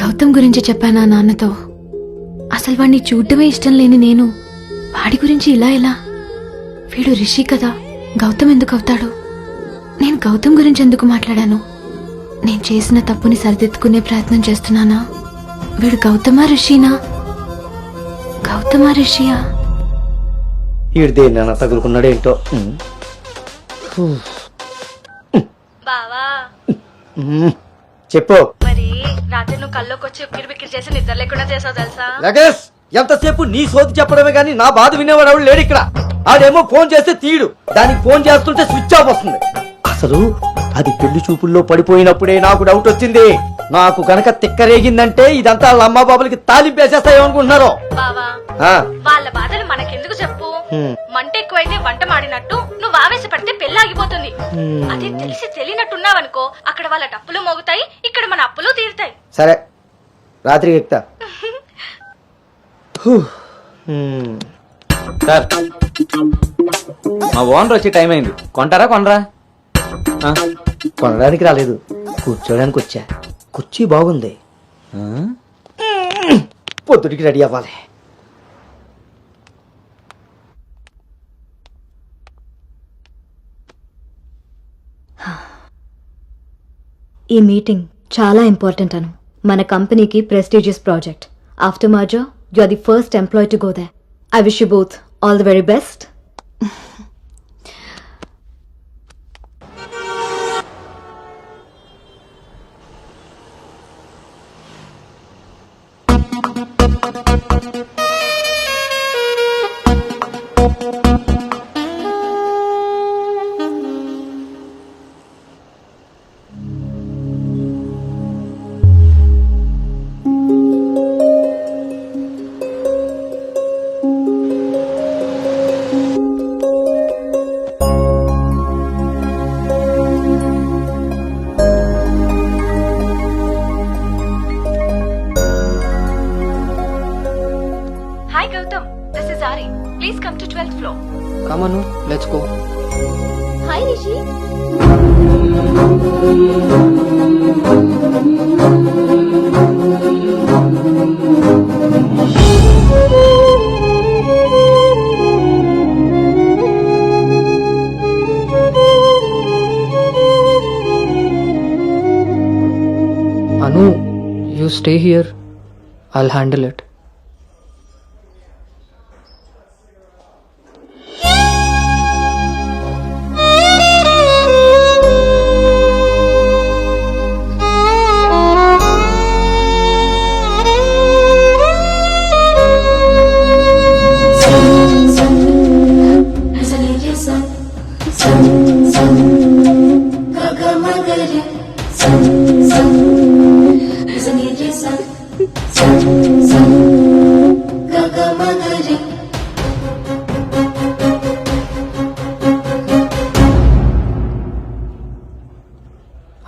గౌతమ్ గురించి చెప్పానా నాన్నతో? అసలు వాడిని చూడటమే ఇష్టం లేని నేను. వాడి గురించి ఇలా ఎలా? వీడు రిషి కదా గౌతమ్ ఎందుకు అవుతాడు నేను గౌతమ్ గురించి ఎందుకు మాట్లాడాను? నేను చేసిన తప్పుని సరిదిద్దుకునే ప్రయత్నం చేస్తున్నానా? వీడు గౌతమా రిషినా? గౌతమా రిషియా? ఈడు దేన్నైనా తగులుకున్నాడేంటో? బావా. చెప్పు. రాత్రి నువ్వు కల్లోకి వచ్చి ఉక్కిరి బిక్కిరి చేసి నిద్ర లేకుండా చేసావు తెలుసా? లగేష్ ఎంతసేపు నీ సోది చెప్పడమే గాని నా బాధ వినేవాడు ఎవడు లేడు ఇక్కడ. ఆడేమో ఫోన్ చేస్తే తీయడు దానికి ఫోన్ చేస్తుంటే స్విచ్ ఆఫ్ వస్తుంది. అసలు అది పెళ్ళి చూపుల్లో పడిపోయినప్పుడే నాకు డౌట్ వచ్చింది. నాకు గనక తిక్కరేగిందంటే ఇదంతా వాళ్ళ అమ్మా బాబులకి తాలింపేసేస్తాయో అనుకుంటున్నారు బావా ఆ, వాళ్ళ బాధలు మనకెందుకు చెప్పు. మంట ఎక్కువైతే వంట మాడినట్టు నువ్వు ఆవేశపడితే పెళ్ళి ఆగిపోతుంది అది తెలిసి తెలియనట్టున్నావనుకో అక్కడ వాళ్ళ డప్పులు మోగుతాయి ఇక్కడ మన అప్పులు తీరుతాయి. సరే. రాత్రి ఎక్కుతా. సార్ మా ఓనర్ వచ్చే టైం అయింది. కొంటారా కొనరా? కొనడానికి రాలేదు. కూర్చోడానికి వచ్చా. కుర్చీ బాగుంది? పొద్దుటికి రెడీ అవ్వాలి. ఈ మీటింగ్ చాలా ఇంపార్టెంట్ అను. మన కంపెనీకి prestigious project. After merger you are the first employee to go they I wish you both all the very best come on let's go hi Rishi Anu, you stay here. I'll handle it.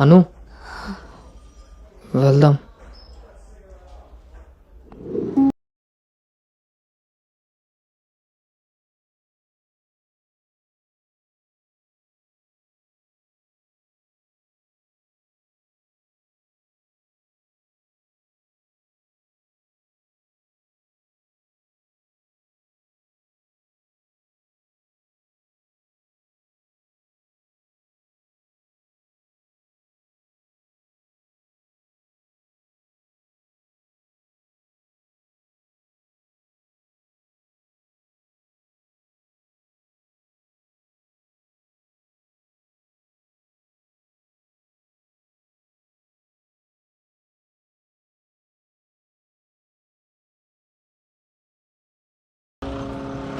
Anu. వెళ్దాం.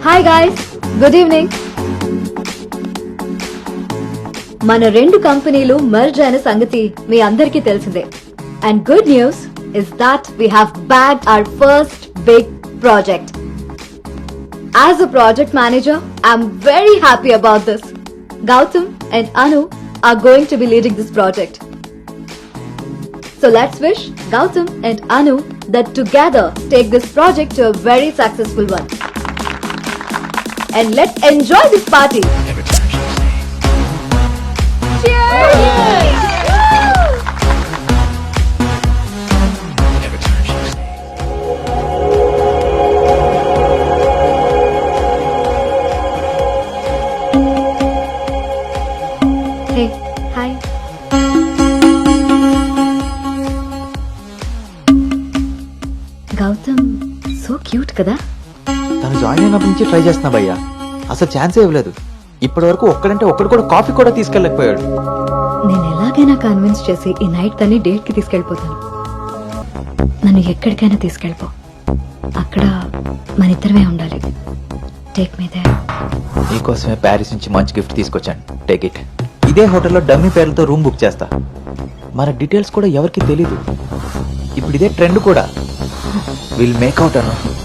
Hi guys good evening మన రెండు కంపెనీలు merge అయిన సంగతి మీ అందరికీ తెలిసిందే. And good news is that we have bag our first big project as a project manager I'm very happy about this Gautam and Anu are going to be leading this project So let's wish Gautam and Anu that together take this project to a very successful one. And let's enjoy this party. నుంచి try చేస్తున్నా భయ్యా. అసలు ఛాన్సే ఇవ్వలేదు. ఇప్పటి వరకు ఒక్కడంటే ఒక్కడు కూడా కాఫీ కూడా తీసుకెళ్ళకపోయాడు నేను ఎలాగైనా కన్విన్స్ చేసి ఈ నైట్ తన్ని డేట్కి తీసుకెళ్ళిపోతాను. నన్ను ఎక్కడికైనా తీసుకెళ్ళిపో. అక్కడ మన ఇద్దరమే ఉండాలి. టేక్ మీ దే నీకోసమే ప్యారిస్ నుంచి మంచి గిఫ్ట్ తీసుకొచ్చాను. టేక్ ఇట్ ఇదే హోటల్లో డమ్మీ పేర్లతో రూమ్ బుక్ చేస్తా. మన డీటెయిల్స్ కూడా ఎవరికి తెలీదు. ఇప్పుడు ఇదే ట్రెండ్ కూడా. Will make out Anu.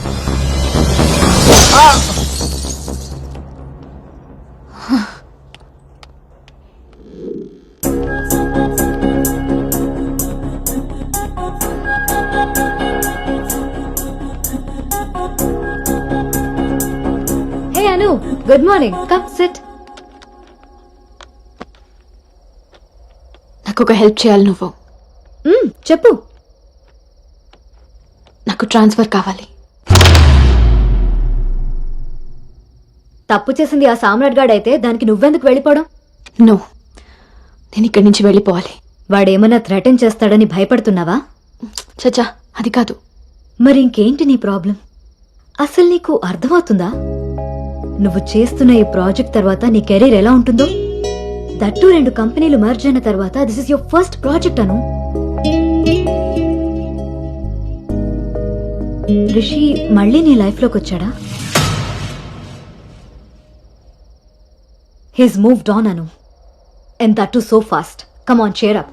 Hey Anu good morning come sit నాకు ఒక హెల్ప్ చేయాలి నువ్వు. చెప్పు. నాకు ట్రాన్స్ఫర్ కావాలి. తప్పు చేసింది ఆ సామ్రాట్ గాడు అయితే దానికి నువ్వెందుకు వెళ్ళిపోవడం? నో. నేను ఇక్కడి నుంచి వెళ్ళిపోవాలి. వాడేమన్నా థ్రెటన్ చేస్తాడని భయపడుతున్నావా? చచ్చా అది కాదు. మరి ఇంకేంటి నీ ప్రాబ్లం? అసలు నీకు అర్థమవుతుందా? నువ్వు చేస్తున్న ఈ ప్రాజెక్ట్ తర్వాత నీ కెరీర్ ఎలా ఉంటుందో? దట్టు రెండు కంపెనీలు మర్జ్ అయిన తర్వాత this is your first project Anu. Rishi మళ్ళీ నీ లైఫ్లోకి వచ్చాడా? He's moved on Anu and that too so fast come on cheer up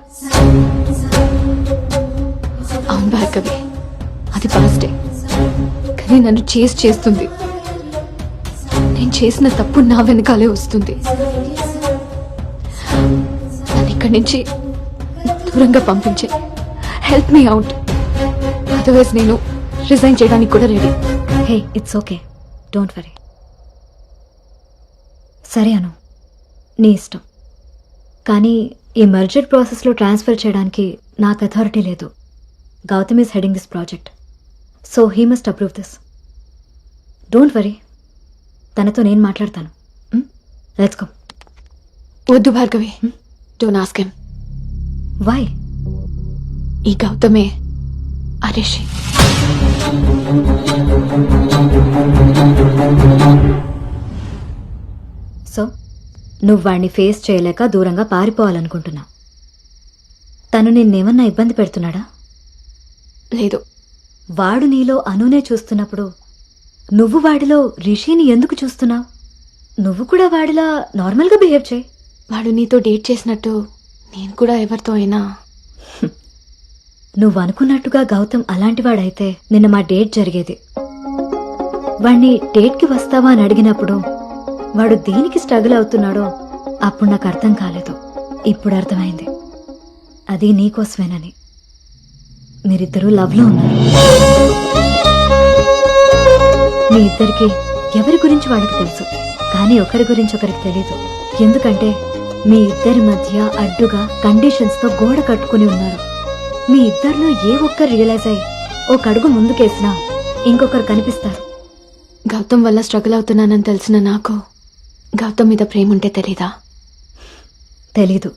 అవును భార్గవి. అది పాస్టే కానీ నన్ను చేసి చేస్తుంది. నేను చేసిన తప్పు నా వెనకాలే వస్తుంది. నన్ను ఇక్కడి నుంచి దూరంగా పంపించే. హెల్ప్ మీ అవుట్ అదర్వైజ్ నేను రిజైన్ చేయడానికి కూడా ready hey it's okay don't worry సరే అను నీ ఇష్టం. కానీ ఈ మర్జర్ ప్రాసెస్లో ట్రాన్స్ఫర్ చేయడానికి నాకు అథారిటీ లేదు. Gautam is heading this project so he must approve this don't worry తనతో నేను మాట్లాడతాను. లెట్స్ గో వద్దు Bhargavi. Don't ask him why ఈ గౌతమే అరేషి. నువ్వు వాడిని ఫేస్ చేయలేక దూరంగా పారిపోవాలనుకుంటున్నావు తను నిన్నేమన్నా ఇబ్బంది పెడుతున్నాడా? లేదు. వాడు నీలో అనునే చూస్తున్నప్పుడు నువ్వు వాడిలో రిషిని ఎందుకు చూస్తున్నావు నువ్వు కూడా వాడిలా నార్మల్గా బిహేవ్ చేయి. వాడు నీతో డేట్ చేసినట్టు నేను కూడా ఎవరితో అయినా. నువ్వు అనుకున్నట్టుగా గౌతమ్ అలాంటి వాడైతే నిన్న మా డేట్ జరిగేది. వాణ్ణి డేట్కి వస్తావా అని అడిగినప్పుడు వాడు దేనికి స్ట్రగుల్ అవుతున్నాడో అప్పుడు నాకు అర్థం కాలేదు. ఇప్పుడు అర్థమైంది. అది నీకోసమేనని. మీరిద్దరూ లవ్లో ఉన్నారు. మీ ఇద్దరికి ఎవరి గురించి వాళ్ళకి తెలుసు? కానీ ఒకరి గురించి ఒకరికి తెలీదు. ఎందుకంటే మీ ఇద్దరి మధ్య అడ్డుగా కండిషన్స్తో గోడ కట్టుకుని ఉన్నారు. మీ ఇద్దరిలో ఏ ఒక్కరు రియలైజ్ అయ్యి ఒక అడుగు ముందుకేసినా ఇంకొకరు కనిపిస్తారు. గౌతమ్ వల్ల స్ట్రగుల్ అవుతున్నానని తెలిసిన నాకు గౌతమ్ మీద ప్రేమ ఉంటే తెలీదా? తెలీదు.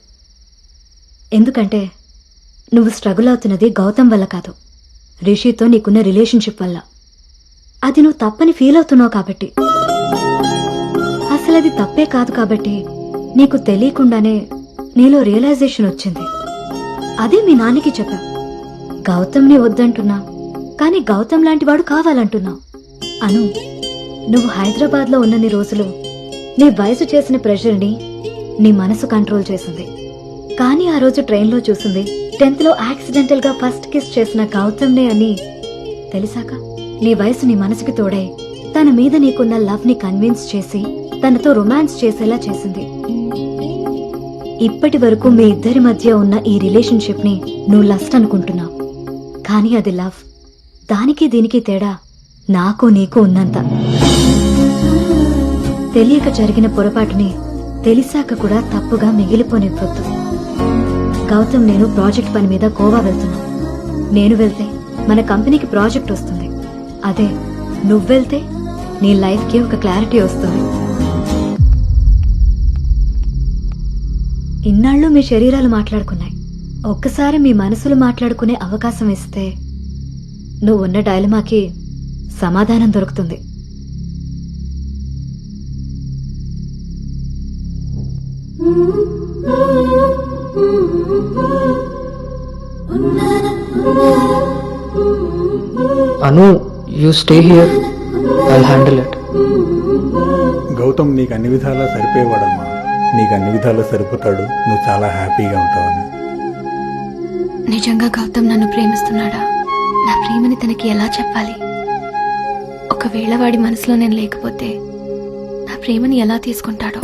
ఎందుకంటే నువ్వు స్ట్రగుల్ అవుతున్నది గౌతమ్ వల్ల కాదు. రిషితో నీకున్న రిలేషన్షిప్ వల్ల. అది నువ్వు తప్పని ఫీల్ అవుతున్నావు కాబట్టి. అసలు అది తప్పే కాదు కాబట్టి నీకు తెలియకుండానే నీలో రియలైజేషన్ వచ్చింది. అదే మీ నాన్నకి చెప్పా. గౌతమ్ని వద్దంటున్నా కానీ గౌతమ్ లాంటి వాడు కావాలంటున్నావు అను నువ్వు హైదరాబాద్లో ఉన్నన్ని రోజులు నీ వయసు చేసిన ప్రెషర్ని నీ మనసు కంట్రోల్ చేసింది. కానీ ఆ రోజు ట్రైన్లో చూసింది టెన్త్లో యాక్సిడెంటల్గా ఫస్ట్ కిస్ చేసిన గౌతమ్నే అని తెలిసాక నీ వయసు నీ మనసుకి తోడై తన మీద నీకున్న లవ్ని కన్విన్స్ చేసి తనతో రొమాన్స్ చేసేలా చేసింది. ఇప్పటి వరకు మీ ఇద్దరి మధ్య ఉన్న ఈ రిలేషన్షిప్ని నువ్వు లస్ట్ అనుకుంటున్నావు. కానీ అది లవ్. దానికి దీనికి తేడా నాకు నీకు ఉన్నంత. తెలియక జరిగిన పొరపాటుని తెలిసాక కూడా తప్పుగా మిగిలిపోనివ్వద్దు. గౌతమ్ నేను ప్రాజెక్ట్ పని మీద గోవా వెళ్తున్నా. నేను వెళ్తే మన కంపెనీకి ప్రాజెక్ట్ వస్తుంది. అదే నువ్వెళ్తే నీ లైఫ్కి ఒక క్లారిటీ వస్తుంది. ఇన్నాళ్ళు మీ శరీరాలు మాట్లాడుకున్నాయి. ఒక్కసారి మీ మనసులు మాట్లాడుకునే అవకాశం ఇస్తే నువ్వున్న డైలమాకి సమాధానం దొరుకుతుంది. Anu you stay here I handle it Gautam నీకు అన్ని విధాలా సరిపోయేవాడమ్మా. నీకు అన్ని విధాలా సరిపోతాడు. నువ్వు చాలా హ్యాపీగా ఉంటావని. నిజంగా గౌతమ్ నన్ను ప్రేమిస్తున్నాడా? నా ప్రేమని తనకి ఎలా చెప్పాలి? ఒకవేళ వాడి మనసులో నేను లేకపోతే నా ప్రేమని ఎలా తీసుకుంటాడో?